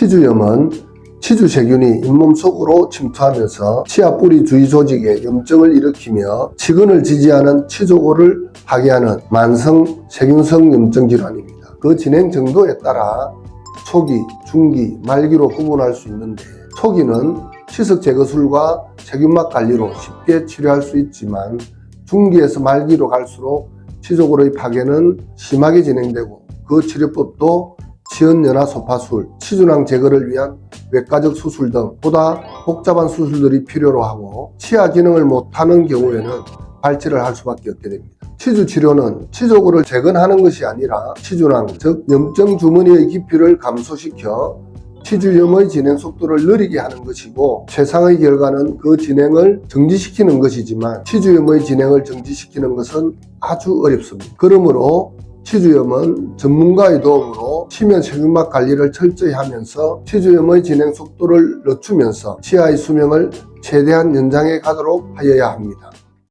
치주염은 치주 세균이 잇몸 속으로 침투하면서 치아 뿌리 주위 조직에 염증을 일으키며 치근을 지지하는 치조골을 파괴하는 만성 세균성 염증 질환입니다. 그 진행 정도에 따라 초기, 중기, 말기로 구분할 수 있는데 초기는 치석 제거술과 세균막 관리로 쉽게 치료할 수 있지만 중기에서 말기로 갈수록 치조골의 파괴는 심하게 진행되고 그 치료법도 치은연화 소파술, 치주낭 제거를 위한 외과적 수술 등 보다 복잡한 수술들이 필요로 하고 치아 기능을 못하는 경우에는 발치를 할 수밖에 없게 됩니다. 치주 치료는 치조골을 재건하는 것이 아니라 치주낭, 즉 염증 주머니의 깊이를 감소시켜 치주염의 진행 속도를 느리게 하는 것이고 최상의 결과는 그 진행을 정지시키는 것이지만 치주염의 진행을 정지시키는 것은 아주 어렵습니다. 그러므로 치주염은 전문가의 도움으로 치면 세균막 관리를 철저히 하면서 치주염의 진행 속도를 늦추면서 치아의 수명을 최대한 연장해 가도록 하여야 합니다.